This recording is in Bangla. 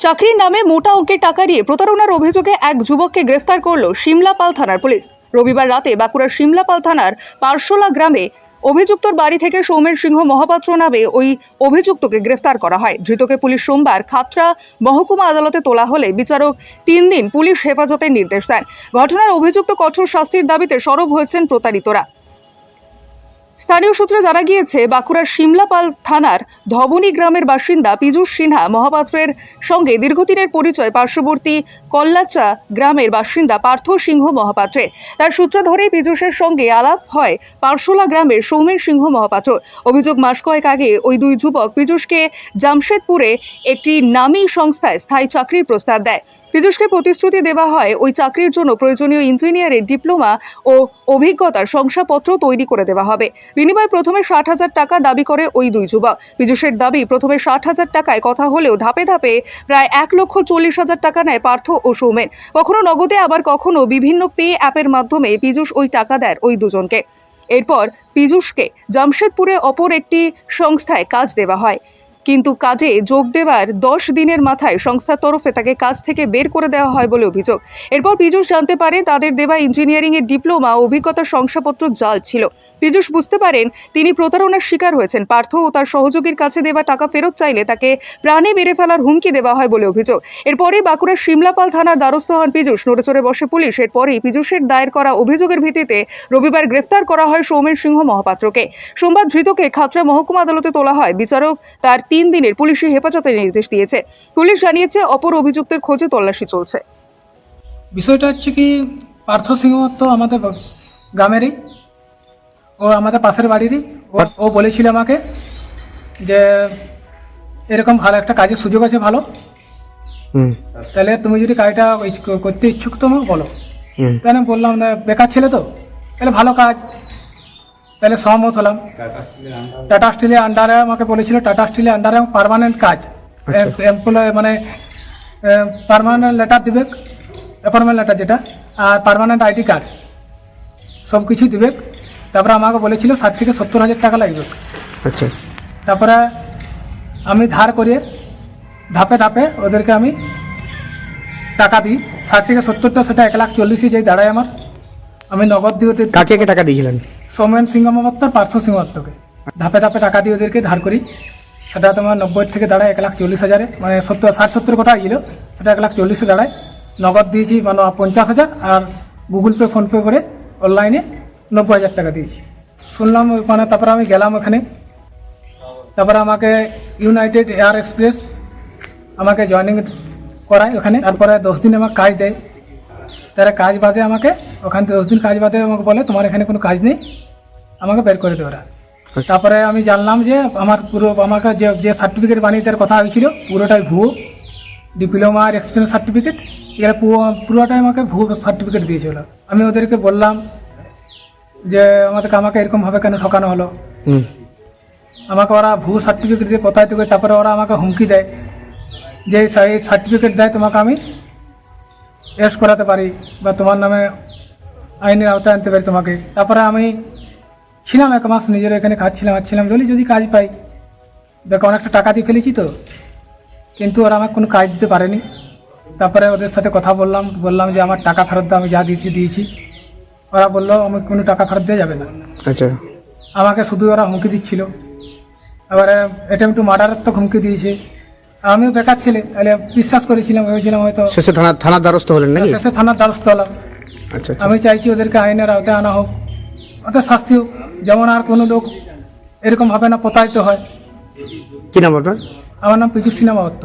চাকরির নামে মোটা অঙ্কের টাকা নিয়ে প্রতারণার অভিযোগে এক যুবককে গ্রেফতার করল সিমলাপাল থানার পুলিশ। রবিবার রাতে বাঁকুড়ার সিমলাপাল থানার পারশোলা গ্রামে অভিযুক্তর বাড়ি থেকে সৌমেন সিংহ মহাপাত্র নামে ওই অভিযুক্তকে গ্রেফতার করা হয়। ধৃতকে পুলিশ সোমবার খাতড়া মহকুমা আদালতে তোলা হলে বিচারক তিন দিন পুলিশ হেফাজতের নির্দেশ দেন। ঘটনার অভিযুক্ত কঠোর শাস্তির দাবিতে সরব হয়েছেন প্রতারিতরা। স্থানীয় সূত্রে জানা গিয়েছে, বাঁকুড়ার সিমলাপাল থানার ধবনী গ্রামের বাসিন্দা পীযূষ সিনহা মহাপাত্রের সঙ্গে দীর্ঘদিনের পরিচয় পার্শ্ববর্তী কল্লাচা গ্রামের বাসিন্দা পার্থ সিংহ মহাপাত্রের তার সূত্র ধরেই পীযূষের সঙ্গে আলাপ হয় পার্শোলা গ্রামের সৌমেন সিংহ মহাপাত্র। অভিযোগ মাস কয়েক আগে ওই দুই যুবক পীযূষকে জামশেদপুরে একটি নামী সংস্থায় স্থায়ী চাকরির প্রস্তাব দেয়। পীযূষকে প্রতিশ্রুতি দেওয়া হয় ওই চাকরির জন্য প্রয়োজনীয় ইঞ্জিনিয়ারের ডিপ্লোমা ও অভিজ্ঞতার শংসাপত্র তৈরি করে দেওয়া হবে। বিনিময়ে প্রথমে ষাট হাজার টাকা দাবি করে ওই দুই যুবক। পীযূষের দাবি, প্রথমে ষাট হাজার টাকায় কথা হলেও ধাপে ধাপে প্রায় এক লক্ষ চল্লিশ হাজার টাকা নেয় পার্থ ও সৌমেন। কখনো নগদে, আবার কখনো বিভিন্ন পে অ্যাপের মাধ্যমে পীযূষ ওই টাকা দেয় ওই দুজনকে। এরপর পীযূষকে জামশেদপুরে অপর একটি সংস্থায় কাজ দেওয়া হয়। কিন্তু কাজে যোগ দেওয়ার দশ দিনের মাথায় সংস্থার তরফে তাকে কাজ থেকে বের করে দেওয়া হয় বলে অভিযোগ। এরপর পীযূষ জানতে পারে তাদের দেওয়া ইঞ্জিনিয়ারিংয়ের ডিপ্লোমা অভিজ্ঞতার শংসাপত্র জাল ছিল। পীযূষ বুঝতে পারেন, তিনি প্রতারণার শিকার হয়েছেন। পার্থ ও তার সহযোগীর কাছে দেওয়া টাকা ফেরত চাইলে তাকে প্রাণে মেরে ফেলার হুমকি দেওয়া হয় বলে অভিযোগ। এরপরে বাঁকুড়ার সিমলাপাল থানার দ্বারস্থ হন পীযূষ। নড়েচড়ে বসে পুলিশ। এরপরেই পীযূষের দায়ের করা অভিযোগের ভিত্তিতে রবিবার গ্রেফতার করা হয় সৌমেন সিংহ মহাপাত্রকে। সোমবার ধৃতকে খাতরা মহকুমা আদালতে তোলা হয়। বিচারক তার তিন দিনের পুলিশি হেফাজতের নির্দেশ দিয়েছে। পুলিশ জানিয়েছে অপর অভিযুক্তের খোঁজে তল্লাশি চলছে। বিষয়টা হচ্ছে কি পার্থ সিংহ তো আমাদের গ্রামেরই। ও আমাদের পাশের বাড়িরই। ও- ও বলেছিল আমাকে যে এরকম ভালো একটা কাজের সুযোগ আছে ভালো। হুম। তাহলে তুমি যদি কাজটা করতে ইচ্ছুক তো আমাকে বলো। তাহলে আমি বললাম না বেকার ছেলে তো? তাহলে ভালো কাজ। তাহলে সহমত হলাম। টাটা স্টিলের আন্ডারে আমাকে বলেছিল টাটা স্টিলের আন্ডারে পার্মানেন্ট কাজ আচ্ছা। এমপ্লয় মানে পারমানেন্ট লেটার দিবে অ্যাপয়েন্টমেন্ট লেটার যেটা আর পারমানেন্ট আইডি কার্ড সব কিছু দিবে তারপরে আমাকে বলেছিল ষাট থেকে সত্তর হাজার টাকা লাগবে। আচ্ছা। তারপরে আমি ধার করে ধাপে ধাপে ওদেরকে আমি টাকা দিই। ষাট থেকে সত্তরটা সেটা এক লাখ চল্লিশে যেই দাঁড়ায় আমার আমি নগদ দিয়ে কাকে টাকা দিয়েছিলেন? সৌমেন সিংহ মহাত্ম পার্থ সিংহত্বকে। ধাপে ধাপে টাকা দিয়ে ওদেরকে ধার করি। সেটা তোমার নব্বই থেকে দাঁড়ায় এক লাখ চল্লিশ হাজারে মানে সত্তর, ষাট, সত্তর কোটা ছিল সেটা এক লাখ চল্লিশে দাঁড়ায়। নগদ দিয়েছি মানে পঞ্চাশ হাজার আর গুগল পে ফোনপে করে অনলাইনে নব্বই হাজার টাকা দিয়েছি। শুনলাম মানে তারপরে আমি গেলাম ওখানে। তারপরে আমাকে ইউনাইটেড এয়ার এক্সপ্রেস আমাকে জয়েনিং করায় ওখানে। তারপরে দশ দিন আমার কাজ দেয়। তারা কাজ বাদে আমাকে ওখান থেকে দশ দিন কাজ বাদে আমাকে বলে তোমার এখানে কোনো কাজ নেই আমাকে বের করে দেয় ওরা। তারপরে আমি জানলাম যে আমার পুরো আমাকে যে যে সার্টিফিকেট বানিয়ে দেওয়ার কথা হয়েছিল পুরোটাই ভুয়ো। ডিপ্লোমা আর এক্সপিরিয়েন্স সার্টিফিকেট এরা পুরো- পুরোটাই আমাকে ভুয়ো সার্টিফিকেট দিয়েছিল। আমি ওদেরকে বললাম যে আমাদেরকে আমাকে এরকমভাবে কেন ঠকানো হলো? আমাকে ওরা ভুয়ো সার্টিফিকেট দিয়ে প্রতারিত করে তারপরে ওরা আমাকে হুমকি দেয় যে সার্টিফিকেট দেয় তোমাকে আমি অ্যারেস্ট করাতে পারি বা তোমার নামে আইনের আওতায় আনতে পারি তোমাকে। তারপরে আমি ছিলাম এক মাস নিজের এখানে কাজ ছিলাম আর ছিলাম বলি যদি কাজ পাই দেখো অনেকটা টাকা দিয়ে ফেলেছি তো। কিন্তু ওরা আমাকে কোনো কাজ দিতে পারেনি। তারপরে ওদের সাথে কথা বললাম বললাম যে আমার টাকা ফেরত দাও আমি যা দিয়েছি দিয়েছি। ওরা বলল আমি কোনো টাকা ফেরত দেওয়া যাবে না। আচ্ছা। আমাকে শুধু ওরা হুমকি দিচ্ছিল। এবারে এটা একটু মার্ডারের তো হুমকি দিয়েছে। আমিও বেকার ছেলে তাহলে বিশ্বাস করেছিলাম ভেবেছিলাম হয়তো শেষে থানা থানার দ্বারস্থ হলেন নাকি? শেষে থানার দ্বারস্থ হলাম। আচ্ছা আচ্ছা। আমি চাইছি ওদেরকে আইনের আওতায় আনা হোক। ওদের শাস্তি হোক। যেমন আর কোনো লোক এরকম ভাবে না প্রতারিত হয়। কি নাম আপনার? আমার নাম পিজু সিনেমা হত্য